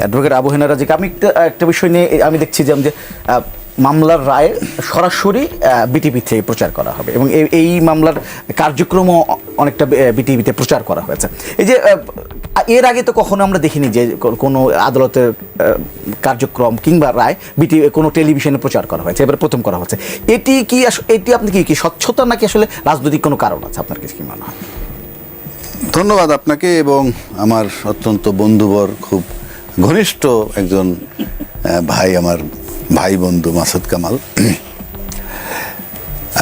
Advocate Abu Hena রাজিক আমি একটা বিষয় নিয়ে আমি দেখছি যে আমি যে মামলার রায় সরাসরি বিটিভি থেকে প্রচার করা হবে এবং এই- মামলার কার্যক্রমও অনেকটা বিটিভিতে প্রচার করা হয়েছে। এই যে এর আগে তো কখনো আমরা দেখিনি যে কোনো আদালতের কার্যক্রম কিংবা রায় বিটি কোনো টেলিভিশনে প্রচার করা হয়েছে, এবার প্রথম করা হচ্ছে এটি কি এটি আপনি কি কি স্বচ্ছতা নাকি আসলে রাজনৈতিক কোনো কারণ আছে? আপনার কাছে কি মনে হয়? ধন্যবাদ আপনাকে এবং আমার অত্যন্ত বন্ধুবর, খুব ঘনিষ্ঠ একজন ভাই আমার ভাই বন্ধু মাসুদ কামাল।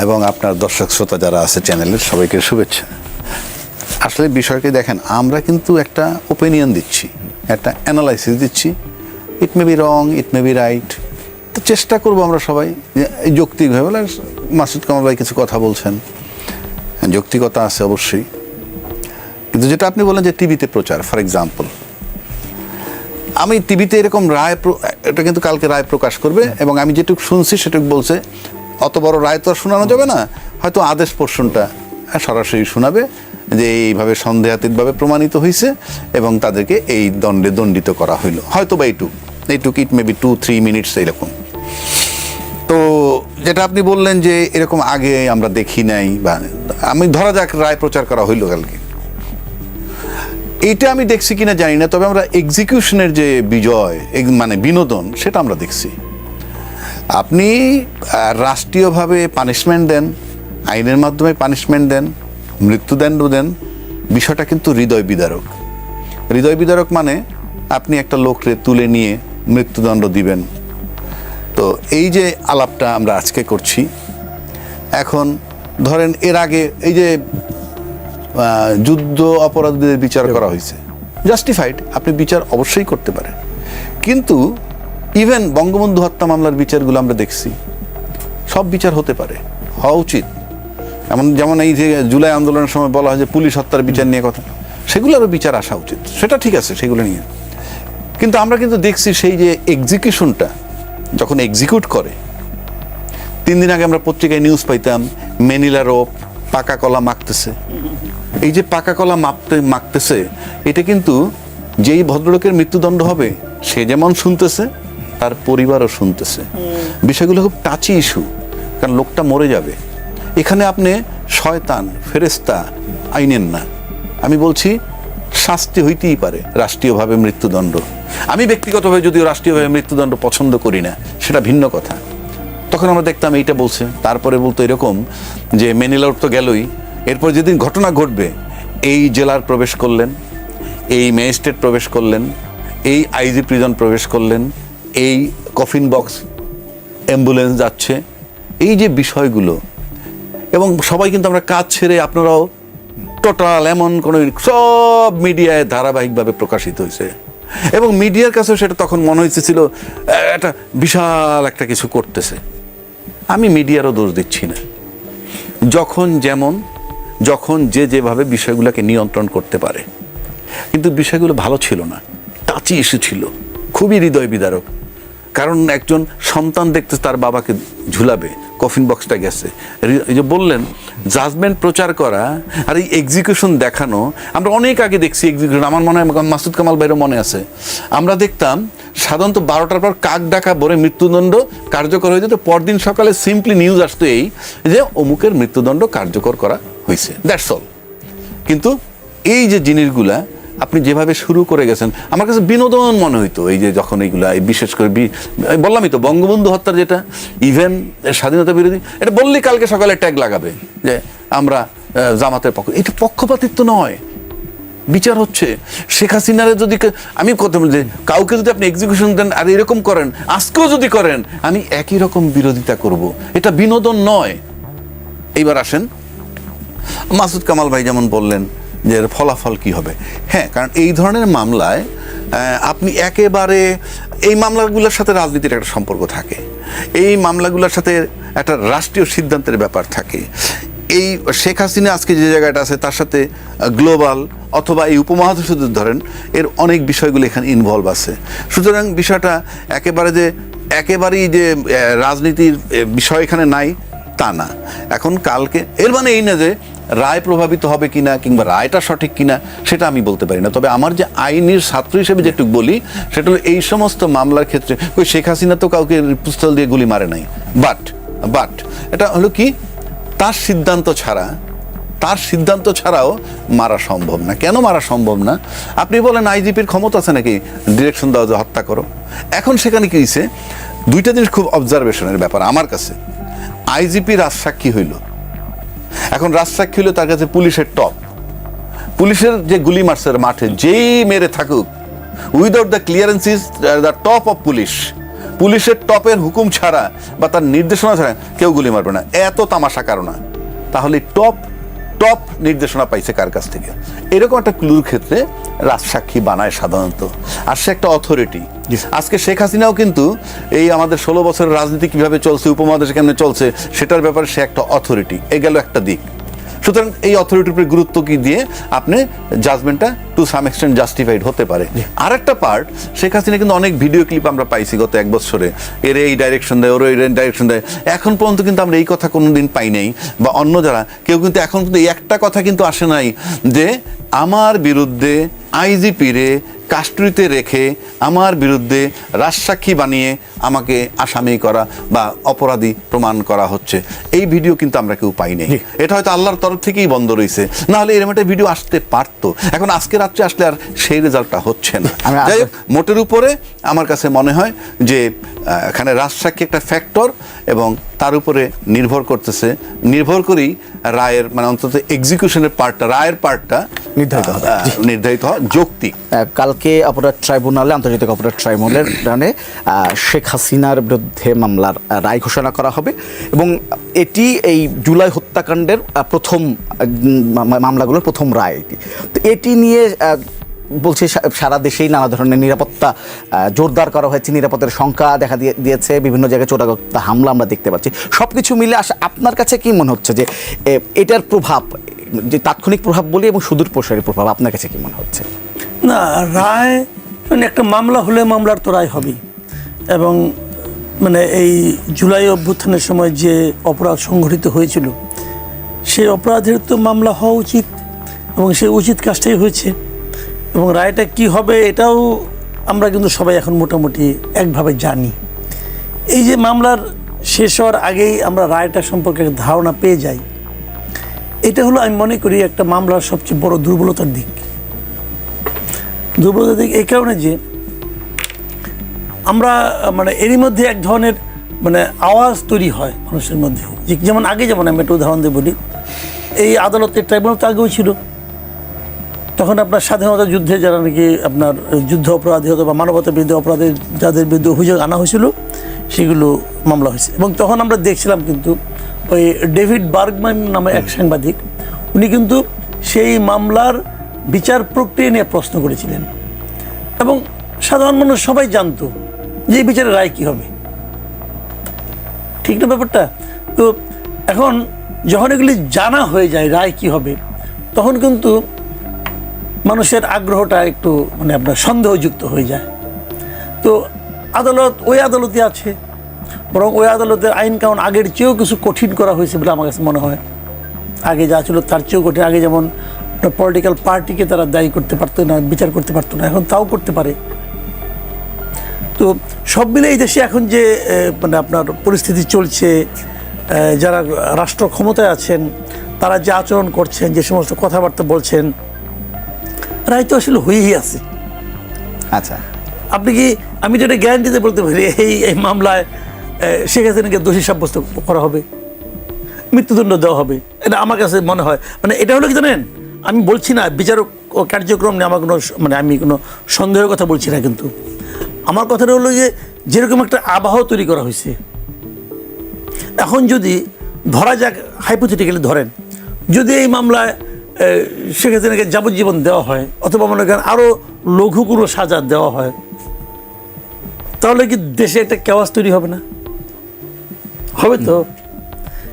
এবং আপনার দর্শক শ্রোতা যারা আছে চ্যানেলের সবাইকে শুভেচ্ছা। আসলে বিষয়টি দেখেন, আমরা কিন্তু একটা ওপিনিয়ন দিচ্ছি, একটা অ্যানালাইসিস দিচ্ছি। It may be wrong it may be right তো চেষ্টা করব আমরা সবাই যৌক্তিকভাবে বলে, মাসুদ কামাল ভাই কিছু কথা বলছেন। যৌক্তিকতা আছে অবশ্যই। কিন্তু যেটা আপনি বলেন যে টিভিতে প্রচার ফর এক্সাম্পল আমি টিভিতে এরকম রায় এটা কিন্তু কালকে রায় প্রকাশ করবে এবং আমি যেটুকু শুনছি সেটুকু বলছে অত বড় রায় তো আর শোনানো যাবে না। হয়তো আদেশ পোর্শনটা সরাসরি শোনাবে যে এইভাবে সন্দেহাতীতভাবে প্রমাণিত হয়েছে এবং তাদেরকে এই দণ্ডে দণ্ডিত করা হইল। হয়তো বা এইটুক এইটুক it maybe two three minutes এইরকম তো যেটা আপনি বললেন যে এরকম আগে আমরা দেখি নাই বা আমি ধরা যাক রায় প্রচার করা হইল কালকে। এইটা আমি দেখছি কিনা জানি না, তবে আমরা এক্সিকিউশনের যে বিজয় মানে বিনোদন, সেটা আমরা দেখছি। আপনি রাষ্ট্রীয়ভাবে পানিশমেন্ট দেন, আইনের মাধ্যমে পানিশমেন্ট দেন, মৃত্যুদণ্ড দেন, বিষয়টা কিন্তু হৃদয় বিদারক। হৃদয় বিদারক মানে আপনি একটা লোকরে তুলে নিয়ে মৃত্যুদণ্ড দিবেন। তো এই যে আলাপটা আমরা আজকে করছি, এখন ধরেন এর আগে এই যে যুদ্ধ অপরাধীদের বিচার করা হয়েছে। জাস্টিফাইড আপনি বিচার অবশ্যই করতে পারেন। কিন্তু ইভেন বঙ্গবন্ধু হত্যা মামলার বিচারগুলো আমরা দেখছি, সব বিচার হতে পারে, হওয়া উচিত। এমন যেমন এই যে জুলাই আন্দোলনের সময় বলা হয় যে পুলিশ হত্যার বিচার নিয়ে কথা, সেগুলোরও বিচার আসা উচিত। সেটা ঠিক আছে, সেগুলো নিয়ে। কিন্তু আমরা কিন্তু দেখছি সেই যে এক্সিকিউশনটা যখন এক্সিকিউট করে, তিন দিন আগে আমরা পত্রিকায় নিউজ পাইতাম, মেনিলা রোপ, পাকা কলা মাখতেছে। এই যে পাকা কলা মাপতে মাখতেছে এটা কিন্তু যেই ভদ্রলোকের মৃত্যুদণ্ড হবে সে যেমন শুনতেছে তার পরিবারও শুনতেছে। বিষয়গুলো খুব টাচি ইস্যু কারণ লোকটা মরে যাবে। এখানে আপনি শয়তান ফেরেস্তা আইনেন না। আমি বলছি শাস্তি হইতেই পারে রাষ্ট্রীয়ভাবে মৃত্যুদণ্ড। আমি ব্যক্তিগতভাবে যদিও রাষ্ট্রীয়ভাবে মৃত্যুদণ্ড পছন্দ করি না সেটা ভিন্ন কথা। তখন আমরা দেখতাম এইটা বলছে। তারপরে বলতো এরকম যে মেনিলার তো গেলই এরপর যেদিন ঘটনা ঘটবে এই জেলার প্রবেশ করলেন এই ম্যাজিস্ট্রেট প্রবেশ করলেন এই আইজি প্রিজন প্রবেশ করলেন এই কফিন বক্স অ্যাম্বুলেন্স যাচ্ছে এই যে বিষয়গুলো এবং সবাই কিন্তু আমরা কাজ ছেড়ে আপনারাও টোটাল এমন কোনো সব মিডিয়ায় ধারাবাহিকভাবে প্রকাশিত হয়েছে। এবং মিডিয়ার কাছেও সেটা তখন মনে হয়েছে ছিল আহ, একটা বিশাল একটা কিছু করতেছে। আমি মিডিয়ারও দোষ দিচ্ছি না। যখন যেমন যখন যে যেভাবে বিষয়গুলোকে নিয়ন্ত্রণ করতে পারে। কিন্তু বিষয়গুলো ভালো ছিল না টাচি ইস্যু ছিল, খুবই হৃদয় বিদারক। কারণ একজন সন্তান দেখতে তার বাবাকে ঝুলাবে কফিন বক্সটা গেছে। এই যে বললেন জাজমেন্ট প্রচার করা আর এই এক্সিকিউশন দেখানো, আমরা অনেক আগে দেখছি এক্সিকিউশন আমার মনে হয় মাসুদ কামাল বাইরে মনে আছে। আমরা দেখতাম সাধারণত বারোটার পর কাক ডাকা বলে মৃত্যুদণ্ড কার্যকর হয়ে যেত। পরদিন সকালে সিম্পলি নিউজ আসতো এই যে অমুকের মৃত্যুদণ্ড কার্যকর করা হয়েছে। দ্যাটস অল কিন্তু এই যে জিনিসগুলা আপনি যেভাবে শুরু করে গেছেন, আমার কাছে বিনোদন মনে হইতো, এই যে যখন এইগুলা, এই বিশেষ করে বললামই তো, বঙ্গবন্ধু হত্যার যেটা ইভেন স্বাধীনতা বিরোধী, এটা বললেই কালকে সকালে ট্যাগ লাগাবে যে আমরা জামাতের পক্ষ, এটা পক্ষপাতিত্ব নয়। বিচার হচ্ছে। শেখ হাসিনারে যদি আমি কথা বলি কাউকে যদি আপনি এক্সিকিউশন দেন, আর এরকম করেন, আজকেও যদি করেন, আমি একই রকম বিরোধিতা করব। এটা বিনোদন নয়। এইবার আসেন মাসুদ কামাল ভাই যেমন বললেন যে এর ফলাফল কি হবে। হ্যাঁ কারণ এই ধরনের মামলায় আপনি একেবারে, এই মামলাগুলোর সাথে রাজনীতির একটা সম্পর্ক থাকে। এই মামলাগুলোর সাথে একটা রাষ্ট্রীয় সিদ্ধান্তের ব্যাপার থাকে। এই শেখ হাসিনা আজকে যে জায়গাটা আছে, তার সাথে গ্লোবাল অথবা এই উপমহাদেশ ধরেন, এর অনেক বিষয়গুলো এখানে ইনভলভ আছে। সুতরাং বিষয়টা একেবারে যে, একেবারেই যে রাজনীতির বিষয় এখানে নাই, তা না। এখন কালকে, এর মানে এই না যে রায় প্রভাবিত হবে কিনা কিংবা রায়টা সঠিক কিনা সেটা আমি বলতে পারি না। তবে আমার যে আইনের ছাত্র হিসেবে যেটুকু বলি, সেটা হলো এই সমস্ত মামলার ক্ষেত্রে, ওই শেখ হাসিনা তো কাউকে পিস্তল দিয়ে গুলি মারে নাই। বাট বাট এটা হলো কি? তার সিদ্ধান্ত ছাড়া, তার সিদ্ধান্ত ছাড়াও মারা সম্ভব না। কেন মারা সম্ভব না? আপনি বলেন আইজিপির ক্ষমতা আছে নাকি? ডিরেকশন দেওয়া যে হত্যা করো। এখন সেখানে কি হয়েছে? দুইটা জিনিস খুব অবজারভেশনের ব্যাপার আমার কাছে। আইজিপি রাজসাক্ষী হইল। এখন রাস্তা খুলে তার কাছে পুলিশের টপ। পুলিশের যে গুলি মারছে মাঠে, যেই মেরে থাকুক without the clearance is the top of police পুলিশের টপের হুকুম ছাড়া বা তার নির্দেশনা ছাড়া কেউ গুলি মারবে না। এত তামাশা কারণা তাহলে টপ টপ নির্দেশনা পাইছে কার কাছ থেকে? এরকম একটা ক্লুর ক্ষেত্রে রাজসাক্ষী বানায় সাধারণত। আর সে একটা অথরিটি আজকে শেখ হাসিনাও কিন্তু এই আমাদের ষোলো বছরের রাজনীতি কীভাবে চলছে উপমহাদেশে কেমনে চলছে সেটার ব্যাপারে সে একটা অথরিটি এ গেল একটা দিক। সুতরাং এই অথরিটির উপরে গুরুত্ব কি দিয়ে আপনি জাজমেন্টটা টু সাম এক্সটেন্ট জাস্টিফাইড হতে পারে। আর একটা পার্ট শেখ হাসিনা কিন্তু অনেক ভিডিও ক্লিপ আমরা পাইছি গত এক বছরে। এর এই ডাইরেকশন দেয় ওর এই ডাইরেকশন দেয়। এখন পর্যন্ত কিন্তু আমরা এই কথা কোনোদিন পাই নাই। বা অন্য যারা কেউ কিন্তু এখন কিন্তু এই একটা কথা কিন্তু আসে নাই যে আমার বিরুদ্ধে আইজিপি রে কাস্টরিতে রেখে আমার বিরুদ্ধে রাজসাক্ষী বানিয়ে আমাকে আসামি করা বা অপরাধী প্রমাণ করা হচ্ছে। এই ভিডিও কিন্তু আমরা কেউ পাই নাই। এটা হয়তো আল্লাহর তরফ থেকেই বন্ধ রয়েছে। না হলে এরকম একটা ভিডিও আসতে পারতো। এখন আজকে রাত্রে আসলে আর সেই রেজাল্টটা হচ্ছে না। যাই হোক মোটের উপরে আমার কাছে মনে হয় যে এখানে রাজসাক্ষী একটা ফ্যাক্টর এবং তার উপরে নির্ভর করতেছে। নির্ভর করেই রায়ের মানে অন্তত এক্সিকিউশনের পার্টটা রায়ের পার্টটা নির্ধারিত হবে। নির্ধারিত হওয়া যৌক্তিক। কালকে অপরাধ ট্রাইব্যুনালে আন্তর্জাতিক অপরাধ ট্রাইব্যুনালের শেখ হাসিনার বিরুদ্ধে মামলার রায় ঘোষণা করা হবে এবং এটি এই জুলাই হত্যাকাণ্ডের প্রথম মামলাগুলোর প্রথম রায় এটি। তো এটি নিয়ে বলছে সারা দেশেই নানা ধরনের নিরাপত্তা জোরদার করা হয়েছে, নিরাপত্তার সংখ্যা দেখা দিয়ে- দিয়েছে, বিভিন্ন জায়গায় চোরাগতা হামলা আমরা দেখতে পাচ্ছি। সব কিছু মিলে আসা আপনার কাছে কি মনে হচ্ছে যে এটার প্রভাব, যে তাৎক্ষণিক প্রভাব বলি এবং সুদূর প্রসারী প্রভাব, আপনার কাছে কি মনে হচ্ছে? না, রায় মানে একটা মামলা হলে মামলার তো রায় হবেই। এবং মানে এই জুলাই অভ্যুত্থানের সময় যে অপরাধ সংঘটিত হয়েছিল, সেই অপরাধের তো মামলা হওয়া উচিত এবং সেই উচিত কাজটাই হয়েছে। এবং রায়টা কি হবে এটাও আমরা কিন্তু সবাই এখন মোটামুটি একভাবে জানি। এই যে মামলার শেষ হওয়ার আগেই আমরা রায়টা সম্পর্কে ধারণা পেয়ে যাই। এটা হলো আমি মনে করি একটা মামলার সবচেয়ে বড় দুর্বলতার দিক। দুর্বলতার দিক এই কারণে যে আমরা মানে এরই মধ্যে এক ধরনের মানে আওয়াজ তৈরি হয় মানুষের মধ্যে। যেমন আগে, যেমন আমি একটা উদাহরণ দিয়ে বলি, এই আদালতের ট্রাইব্যুনাল তো আগেও ছিল। তখন আপনার স্বাধীনতা যুদ্ধে যারা নাকি আপনার যুদ্ধ অপরাধী হতো বা মানবতা বিরুদ্ধে অপরাধের যাদের বিরুদ্ধে অভিযোগ আনা হয়েছিল, সেগুলো মামলা হয়েছে। এবং তখন আমরা দেখছিলাম কিন্তু, ওই ডেভিড বার্গম্যান নামে এক সাংবাদিক, উনি কিন্তু সেই মামলার বিচার প্রক্রিয়া নিয়ে প্রশ্ন করেছিলেন। এবং সাধারণ মানুষ সবাই জানতো যে এই বিচারের রায় কী হবে? ঠিক না ব্যাপারটা? তো এখন যখন এগুলি জানা হয়ে যায় রায় কী হবে, তখন কিন্তু মানুষের আগ্রহটা একটু মানে আপনার সন্দেহযুক্ত হয়ে যায়। তো আদালত ওই আদালতে আছে, বরং ওই আদালতের আইন কানুন আগের চেয়েও কিছু কঠিন করা হয়েছে বলে আমার কাছে মনে হয়। আগে যা ছিল তার চেয়েও কঠিন। আগে যেমন পলিটিক্যাল পার্টিকে তারা দায়ী করতে পারতো না, বিচার করতে পারতো না, এখন তাও করতে পারে। তো সব মিলে এই দেশে এখন যে মানে আপনার পরিস্থিতি চলছে যারা রাষ্ট্র ক্ষমতায় আছেন তারা যে আচরণ করছেন যে সমস্ত কথাবার্তা বলছেন রায় তো আসলে হয়েই আছে। আচ্ছা। আপনি কি আমি যেটা গ্যারান্টিতে বলতে পারি এই এই মামলায় শেখ হাসিনাকে দোষী সাব্যস্ত করা হবে মৃত্যুদণ্ড দেওয়া হবে এটা আমার কাছে মনে হয়। মানে এটা হলো কি জানেন আমি বলছি না বিচারক কার্যক্রম নিয়ে আমার কোনো মানে আমি কোনো সন্দেহের কথা বলছি না কিন্তু। আমার কথাটা হলো যে যেরকম একটা আবহাওয়া তৈরি করা হয়েছে। এখন যদি ধরা যাক হাইপোথেটিক্যালি ধরেন, যদি এই মামলায় শেখ হাসিনাকে যাবজ্জীবন দেওয়া হয়, অথবা মনে করেন আরও লঘু কোনো সাজা দেওয়া হয়, তাহলে কি দেশে একটা কেওয়াজ তৈরি হবে না? হবে তো।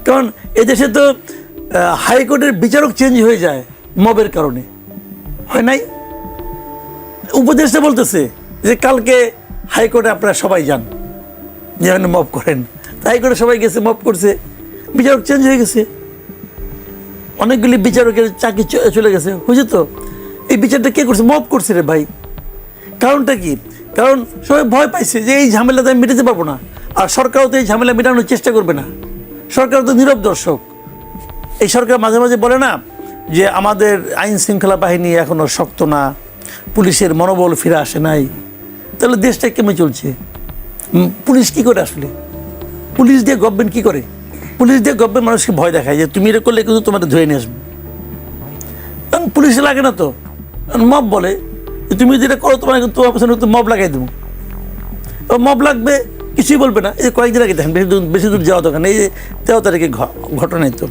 কারণ এদেশে তো হাইকোর্টের বিচারক চেঞ্জ হয়ে যায় মবের কারণে। হয় নাই? উপদেশটা বলতেছে যে কালকে হাইকোর্টে আপনারা সবাই যান। যেখানে মব করেন। হাইকোর্টে সবাই গেছে মব করছে। বিচারক চেঞ্জ হয়ে গেছে। অনেকগুলি বিচারকের চাকরি চলে গেছে। বুঝছ তো? এই বিচারটা কে করছে? মব করছে রে ভাই। কারণটা কি? কারণ সবাই ভয় পাইছে যে এই ঝামেলাতে আমি মেটাতে পারব না। আর সরকারও তো এই ঝামেলা মেটানোর চেষ্টা করবে না। সরকার তো নীরব দর্শক। এই সরকার মাঝে মাঝে বলে না যে আমাদের আইন শৃঙ্খলা বাহিনী এখনও শক্ত না। পুলিশের মনোবল ফিরে আসে নাই। তাহলে দেশটা কেমন চলছে? পুলিশ কি করে আসলে? পুলিশ দিয়ে গভর্নমেন্ট কি করে? পুলিশ দিয়ে গভর্নমেন্ট মানুষকে ভয় দেখায় যে তুমি এটা করলে কিন্তু তোমাদের ধরে নিয়ে আসবে। কারণ পুলিশ লাগে না তো। মব বলে তুমি যেটা করো, তোমার তোমার পেছনে মব লাগাই দেবো। মব লাগবে, কিছুই বলবে না। এই যে কয়েকদিন আগে দেখেন, বেশি দূর বেশি দূর যাওয়া দোকান এই যে তেরো তারিখে ঘ- ঘটনাই তো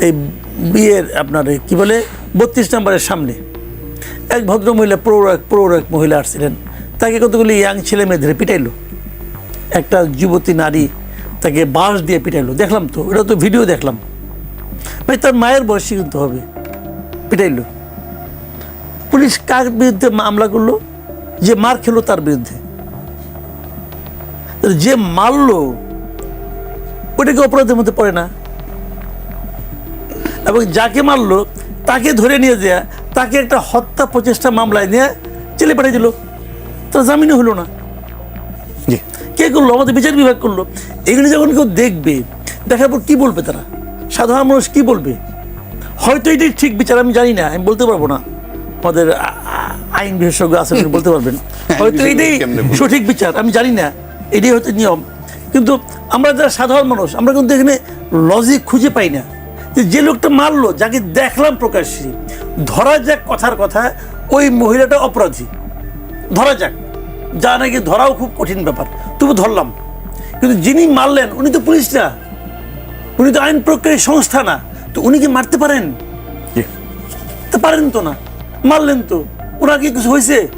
এই বিয়ের আপনার কি বলে, বত্রিশ নম্বরের সামনে এক ভদ্র মহিলা প্রৌঢ় এক প্রৌঢ় এক মহিলা আসছিলেন। তাকে কতগুলি ইয়াং ছেলে মেয়ে ধরে পিটাইলো? একটা যুবতী নারী তাকে বাঁশ দিয়ে পিটাইলো। দেখলাম তো, এটা তো ভিডিও দেখলাম। ভাই, তার মায়ের বয়সী কিন্তু হবে। পিটাইলো। পুলিশ কার বিরুদ্ধে মামলা করল? যে মার খেলো তার বিরুদ্ধে। যে মারলো ওটাকে অপরাধের মধ্যে পড়ে না। এবং যাকে মারলো, তাকে ধরে নিয়ে দেয়া তাকে একটা হত্যা প্রচেষ্টা মামলায় নিয়ে জেলে পাঠিয়ে দিল। তার জামিনও হলো না। কে করল? আমাদের বিচার বিভাগ করল। এগুলি যখন কেউ দেখবে দেখার পর কি বলবে তারা? সাধারণ মানুষ কি বলবে? হয়তো এটাই ঠিক বিচার আমি জানি না আমি বলতে পারব না। আমাদের আইন বিশেষজ্ঞ আছে বলতে পারবেন। হয়তো বিশেষজ্ঞ এটাই সঠিক বিচার আমি জানি না। এটাই হয়তো নিয়ম। কিন্তু আমরা যারা সাধারণ মানুষ আমরা কিন্তু এখানে লজিক খুঁজে পাই না। যে যে লোকটা মারলো যাকে দেখলাম প্রকাশ্যে ধরা যাক কথার কথা ওই মহিলাটা অপরাধী। ধরা যাক। যা নাকি ধরাও খুব কঠিন ব্যাপার। তবু ধরলাম। কিন্তু যিনি মারলেন উনি তো পুলিশ না উনি তো আইন প্রক্রিয়ার সংস্থা না। তো উনি কি মারতে পারেন? তা পারেন তো না। মারলেন তো। ওরা কি কিছু হয়েছে?